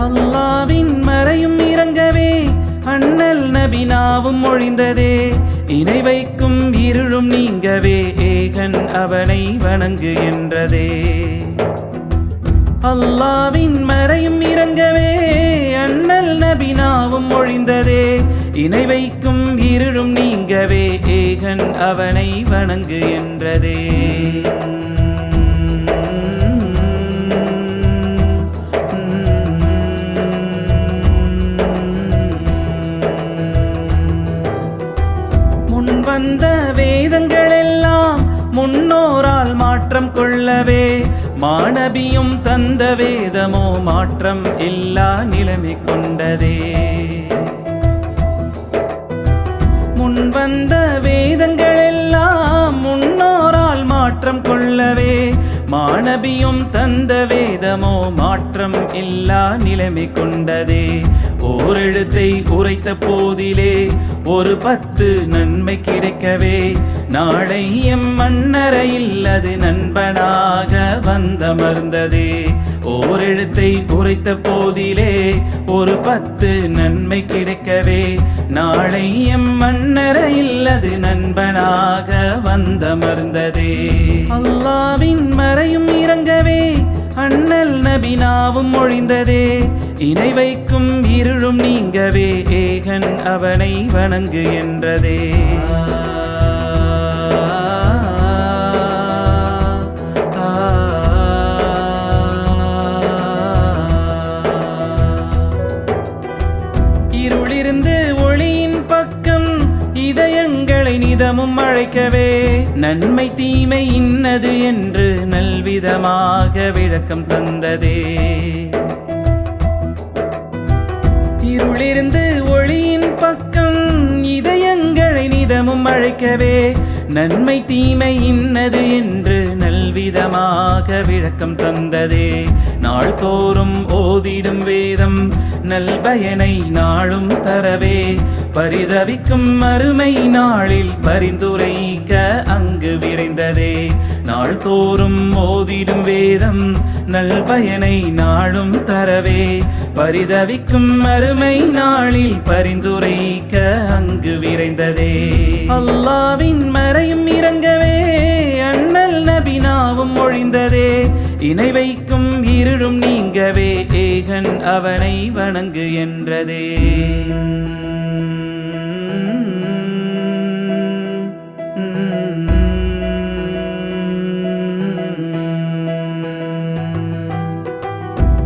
அல்லாவின் மறையும் இறங்கவே அண்ணல் நபினாவும் மொழிந்ததே இணை வைக்கும் இருளும் நீங்கவே ஏகன் அவனை வணங்கு என்றதே. அல்லாவின் மறையும் இறங்கவே அண்ணல் நபினாவும் ஒழிந்ததே. இணை வைக்கும் இருளும் நீங்கவே ஏகன் அவனை வணங்கு என்றதே. வந்த வேதங்கள் எல்லாம் முன்னோரால் மாற்றம் கொள்ளவே. மாணவியும் தந்த வேதமோ மாற்றம் இல்லா நிலைமை கொண்டதே. முன் வந்த வேதங்கள் எல்லாம் முன்னோரால் மாற்றம் கொள்ளவே. மாணவியும் தந்த வேதமோ மாற்றம் இல்லா நிலைமை கொண்டதே. ஓரெழுத்தை உரைத்த போதிலே ஒரு பத்து நன்மை கிடைக்கவே. நாளை எம் மன்னரையில் அது நண்பனாக வந்தமர்ந்ததே. ஓரெழுத்தை உரைத்த போதிலே ஒரு பத்து நன்மை கிடைக்கவே. நாளை எம் மன்னரையில் அது நண்பனாக வந்தமர்ந்ததே. அல்லாவின் மறையும் இறங்கவே அண்ணல் நபினாவும் ஒழிந்ததே இணை வைக்கும் இருளும் நீங்கவே ஏகன் அவனை வணங்கு என்றதே. இருளிருந்து ஒளியின் பக்கம் இதயங்களை நிதமும் அழைக்கவே நன்மை தீமை இன்னது என்று நல்விதமாக விளக்கம் தந்ததே. இருளிருந்து ஒளியின் பக்கம் இதயங்களை நிதமும் அழைக்கவே நன்மை தீமை இன்னது என்று நல்விதமாக விளக்கம் தந்ததே. நாள்தோறும் ஓதிடும் வேதம் நல்பயனை நாளும் தரவே. பரிதவிக்கும் மறுமை நாளில் பரிந்துரைக்க அங்கு விரைந்ததே. நாள்தோறும் ஓதிடும் வேதம் நல்பயனை நாளும் தரவே. பரிதவிக்கும் மறுமை நாளில் பரிந்துரைக்க அங்கு விரைந்ததே. அல்லாவின் தினை வைக்கும் இருளும் நீங்கவே ஏகன் அவனை வணங்கு என்றதே.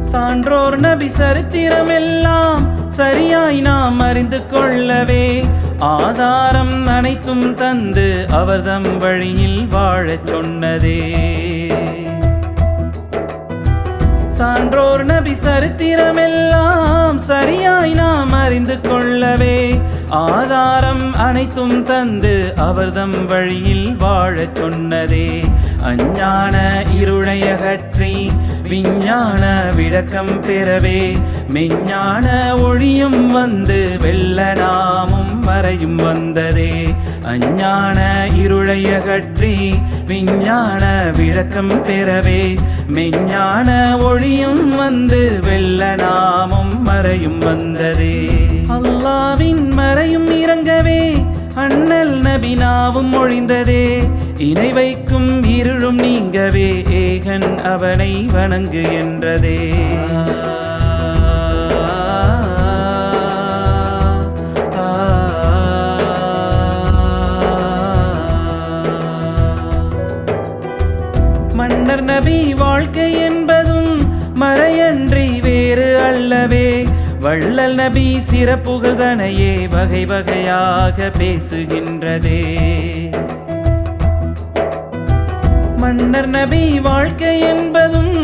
சான்றோர் நபி சரித்திரம் எல்லாம் சரியாய் நாம் அறிந்து கொள்ளவே ஆதாரம் அனைத்தும் தந்து அவர்தம் வழியில் வாழச் சொன்னதே. சான்றோர் நபி சரித்திரமெல்லாம் சரியாய் நாம் அறிந்து கொள்ளவே. ஆதாரம் அனைத்தும் தந்து அவர்தம் வழியில் வாழச் சொன்னதே. அஞ்ஞான இருளையகற்றி விஞ்ஞான விளக்கம் பெறவே. மெஞ்ஞான ஒளியும் வந்து வெள்ள நாமும் மறையும் வந்ததே. அஞ்ஞான இருளையகற்றி விஞ்ஞான விளக்கம் பெறவே மெஞ்ஞான ஒளியும் வந்து வெள்ள நாமும் மறையும் வந்ததே. அல்லாவின் மறையும் இறங்கவே அண்ணல் நபினாவும் ஒழிந்ததே. இணை வைக்கும் இருளும் நீங்கவே ஏகன் அவனை வணங்கு என்றதே. நபி வாழ்க்கை என்பதும் மறையன்றி வேறு அல்லவே. வள்ளல் நபி சிறப்புகள் தனையே வகை வகையாக பேசுகின்றதே. மன்னர் நபி வாழ்க்கை என்பதும்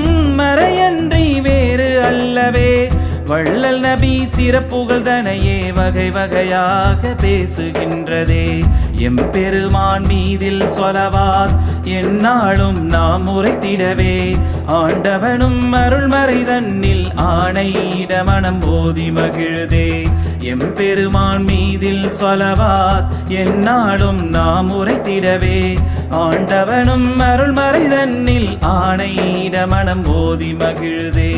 நபி சிறப்புகள் தனையே வகை வகையாக பேசுகின்றதே. எம்பெருமான் மீதில் சொலவார் என்னாலும் நாம் உரைத்திடவே. ஆண்டவனும் அருள்மறை தன்னில் ஆணையிட மனம் ஓதி மகிழுதே எம்பெருமான் மீதில் சொலவாத் என்னாலும் நாம் உரைத்திடவே. ஆண்டவனும் அருள்மறை தன்னில் ஆணையிட மனம் போதி மகிழுதே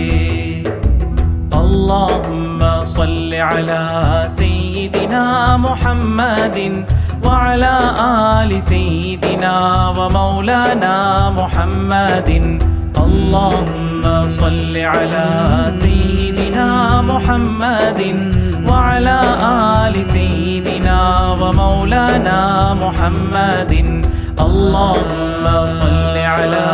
اللهم صل على سيدنا محمد وعلى آل سيدنا ومولانا محمد. اللهم صل على سيدنا محمد وعلى آل سيدنا ومولانا محمد. اللهم صل على